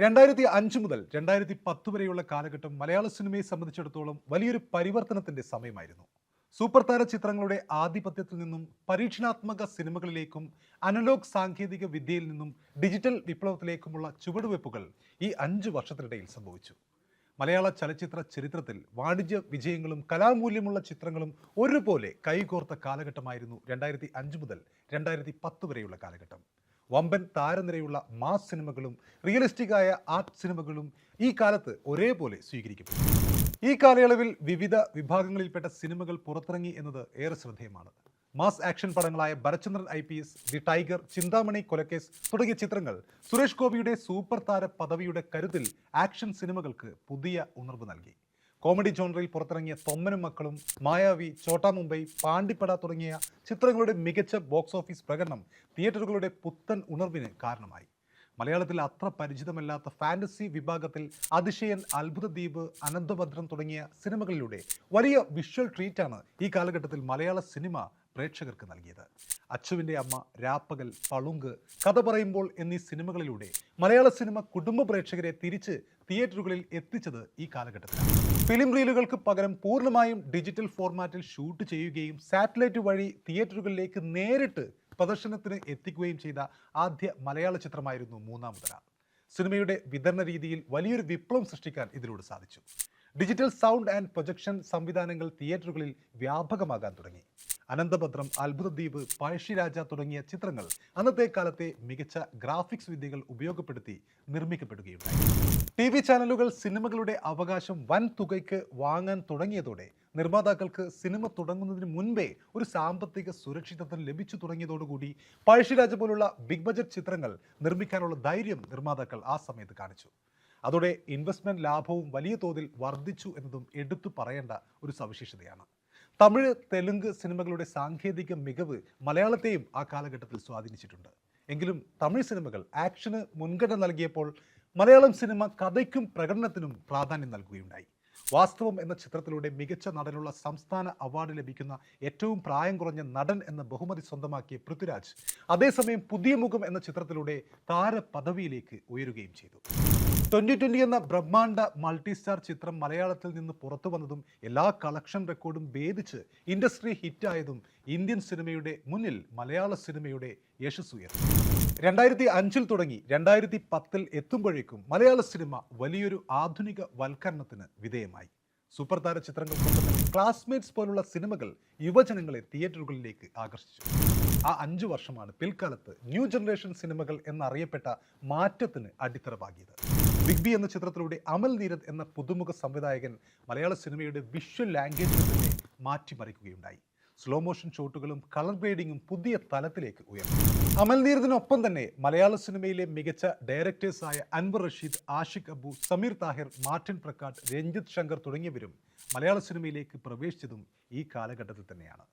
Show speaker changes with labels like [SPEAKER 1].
[SPEAKER 1] രണ്ടായിരത്തി അഞ്ച് മുതൽ രണ്ടായിരത്തി പത്ത് വരെയുള്ള കാലഘട്ടം മലയാള സിനിമയെ സംബന്ധിച്ചിടത്തോളം വലിയൊരു പരിവർത്തനത്തിന്റെ സമയമായിരുന്നു. സൂപ്പർ താര ചിത്രങ്ങളുടെ ആധിപത്യത്തിൽ നിന്നും പരീക്ഷണാത്മക സിനിമകളിലേക്കും അനലോഗ് സാങ്കേതിക വിദ്യയിൽ നിന്നും ഡിജിറ്റൽ വിപ്ലവത്തിലേക്കുമുള്ള ചുവടുവയ്പ്പുകൾ ഈ അഞ്ച് വർഷത്തിനിടയിൽ സംഭവിച്ചു. മലയാള ചലച്ചിത്ര ചരിത്രത്തിൽ വാണിജ്യ വിജയങ്ങളും കലാമൂല്യമുള്ള ചിത്രങ്ങളും ഒരുപോലെ കൈകോർത്ത കാലഘട്ടമായിരുന്നു രണ്ടായിരത്തി അഞ്ച് മുതൽ രണ്ടായിരത്തി പത്ത് വരെയുള്ള കാലഘട്ടം. വമ്പൻ താരനിരയുള്ള മാസ് സിനിമകളും റിയലിസ്റ്റിക് ആയ ആർട്ട് സിനിമകളും ഈ കാലത്ത് ഒരേപോലെ സ്വീകരിക്കപ്പെട്ടു. ഈ കാലയളവിൽ വിവിധ വിഭാഗങ്ങളിൽപ്പെട്ട സിനിമകൾ പുറത്തിറങ്ങി എന്നത് ഏറെ ശ്രദ്ധേയമാണ്. Mass action പടങ്ങളായ Bharathchandran I P S the tiger Chinthamani കൊലക്കേസ് തുടങ്ങിയ ചിത്രങ്ങൾ സുരേഷ് ഗോപിയുടെ സൂപ്പർ താര പദവിയുടെ കരുത്തിൽ ആക്ഷൻ സിനിമകൾക്ക് പുതിയ ഉണർവ് നൽകി. കോമഡി ജോണറിൽ പുറത്തിറങ്ങിയ തൊമ്മനും മക്കളും മായാവി ചോട്ടാ മുംബൈ പാണ്ടിപ്പട തുടങ്ങിയ ചിത്രങ്ങളുടെ മികച്ച ബോക്സ് ഓഫീസ് പ്രകടനം തിയേറ്ററുകളുടെ പുത്തൻ ഉണർവിന് കാരണമായി. മലയാളത്തിൽ അത്ര പരിചിതമല്ലാത്ത ഫാന്റസി വിഭാഗത്തിൽ അതിശയൻ അത്ഭുത ദ്വീപ് അനന്തഭദ്രം തുടങ്ങിയ സിനിമകളിലൂടെ വലിയ വിഷ്വൽ ട്രീറ്റാണ് ഈ കാലഘട്ടത്തിൽ മലയാള സിനിമ പ്രേക്ഷകർക്ക് നൽകിയത്. അച്ചുവിന്റെ അമ്മ രാപ്പകൽ പളുങ്ക് കഥ പറയുമ്പോൾ എന്നീ സിനിമകളിലൂടെ മലയാള സിനിമ കുടുംബ പ്രേക്ഷകരെ തിരിച്ച് തിയേറ്ററുകളിൽ എത്തിച്ചത് ഈ കാലഘട്ടത്തിൽ ഫിലിം റീലുകൾക്ക് പകരം പൂർണമായും ഡിജിറ്റൽ ഫോർമാറ്റിൽ ഷൂട്ട് ചെയ്യുകയും സാറ്റലൈറ്റ് വഴി തിയേറ്ററുകളിലേക്ക് നേരിട്ട് പ്രദർശനത്തിന് എത്തിക്കുകയും ചെയ്ത ആദ്യ മലയാള ചിത്രമായിരുന്നു മൂന്നാമതര സിനിമയുടെ വിതരണ രീതിയിൽ വലിയൊരു വിപ്ലവം സൃഷ്ടിക്കാൻ ഇതിലൂടെ സാധിച്ചു. ഡിജിറ്റൽ സൗണ്ട് ആൻഡ് പ്രൊജക്ഷൻ സംവിധാനങ്ങൾ തിയേറ്ററുകളിൽ വ്യാപകമാകാൻ തുടങ്ങി. അനന്തഭദ്രം അത്ഭുതദ്വീപ് പഴശ്ശിരാജ തുടങ്ങിയ ചിത്രങ്ങൾ അന്നത്തെ കാലത്തെ മികച്ച ഗ്രാഫിക്സ് വിദ്യകൾ ഉപയോഗപ്പെടുത്തി നിർമ്മിക്കപ്പെടുകയുണ്ടായി. ടി വി ചാനലുകൾ സിനിമകളുടെ അവകാശം വൻ തുകയ്ക്ക് വാങ്ങാൻ തുടങ്ങിയതോടെ നിർമ്മാതാക്കൾക്ക് സിനിമ തുടങ്ങുന്നതിന് മുൻപേ ഒരു സാമ്പത്തിക സുരക്ഷിതത്വം ലഭിച്ചു തുടങ്ങിയതോടുകൂടി പഴശ്ശിരാജ പോലുള്ള ബിഗ് ബജറ്റ് ചിത്രങ്ങൾ നിർമ്മിക്കാനുള്ള ധൈര്യം നിർമ്മാതാക്കൾ ആ സമയത്ത് കാണിച്ചു. അതോടെ ഇൻവെസ്റ്റ്മെന്റ് ലാഭവും വലിയ തോതിൽ വർദ്ധിച്ചു എന്നതും എടുത്തു പറയേണ്ട ഒരു സവിശേഷതയാണ്. തമിഴ് തെലുങ്ക് സിനിമകളുടെ സാങ്കേതിക മികവ് മലയാളത്തെയും ആ കാലഘട്ടത്തിൽ സ്വാധീനിച്ചിട്ടുണ്ട്. എങ്കിലും തമിഴ് സിനിമകൾ ആക്ഷന് മുൻഗണന നൽകിയപ്പോൾ മലയാളം സിനിമ കഥയ്ക്കും പ്രകടനത്തിനും പ്രാധാന്യം നൽകുകയുണ്ടായി. വാസ്തവം എന്ന ചിത്രത്തിലൂടെ മികച്ച നടനുള്ള സംസ്ഥാന അവാർഡ് ലഭിക്കുന്ന ഏറ്റവും പ്രായം കുറഞ്ഞ നടൻ എന്ന ബഹുമതി സ്വന്തമാക്കിയ പൃഥ്വിരാജ് അതേസമയം പുതിയ മുഖം എന്ന ചിത്രത്തിലൂടെ താരപദവിയിലേക്ക് ഉയരുകയും ചെയ്തു. ട്വന്റി ട്വന്റി എന്ന ബ്രഹ്മാണ്ഡ മൾട്ടി സ്റ്റാർ ചിത്രം മലയാളത്തിൽ നിന്ന് പുറത്തു വന്നതും എല്ലാ കളക്ഷൻ റെക്കോർഡും ഭേദിച്ച് ഇൻഡസ്ട്രി ഹിറ്റായതും ഇന്ത്യൻ സിനിമയുടെ മുന്നിൽ മലയാള സിനിമയുടെ യശസ് ഉയർത്തി. രണ്ടായിരത്തി അഞ്ചിൽ തുടങ്ങി. രണ്ടായിരത്തി പത്തിൽ എത്തുമ്പോഴേക്കും മലയാള സിനിമ വലിയൊരു ആധുനിക വൽക്കരണത്തിന് വിധേയമായി. സൂപ്പർ താര ചിത്രങ്ങൾ ക്ലാസ്മേറ്റ്സ് പോലുള്ള സിനിമകൾ യുവജനങ്ങളെ തിയേറ്ററുകളിലേക്ക് ആകർഷിച്ചു. ആ അഞ്ചു വർഷമാണ് പിൽക്കാലത്ത് ന്യൂ ജനറേഷൻ സിനിമകൾ എന്നറിയപ്പെട്ട മാറ്റത്തിന് അടിത്തറ പാകിയത്. ബിഗ് ബി എന്ന ചിത്രത്തിലൂടെ അമൽ നീരദ് എന്ന പുതുമുഖ സംവിധായകൻ മലയാള സിനിമയുടെ വിഷ്വൽ ലാംഗ്വേജ് തന്നെ മാറ്റിമറിക്കുകയുണ്ടായി. സ്ലോ മോഷൻ ഷോട്ടുകളും കളർ ഗ്രേഡിങ്ങും പുതിയ തലത്തിലേക്ക് ഉയർന്നു. അമൽ നീരദിനൊപ്പം തന്നെ മലയാള സിനിമയിലെ മികച്ച ഡയറക്ടേഴ്സായ അൻവർ റഷീദ് ആഷിഖ് അബു സമീർ താഹിർ മാർട്ടിൻ പ്രക്കാട്ട് രഞ്ജിത്ത് ശങ്കർ തുടങ്ങിയവരും മലയാള സിനിമയിലേക്ക് പ്രവേശിച്ചതും ഈ കാലഘട്ടത്തിൽ തന്നെയാണ്.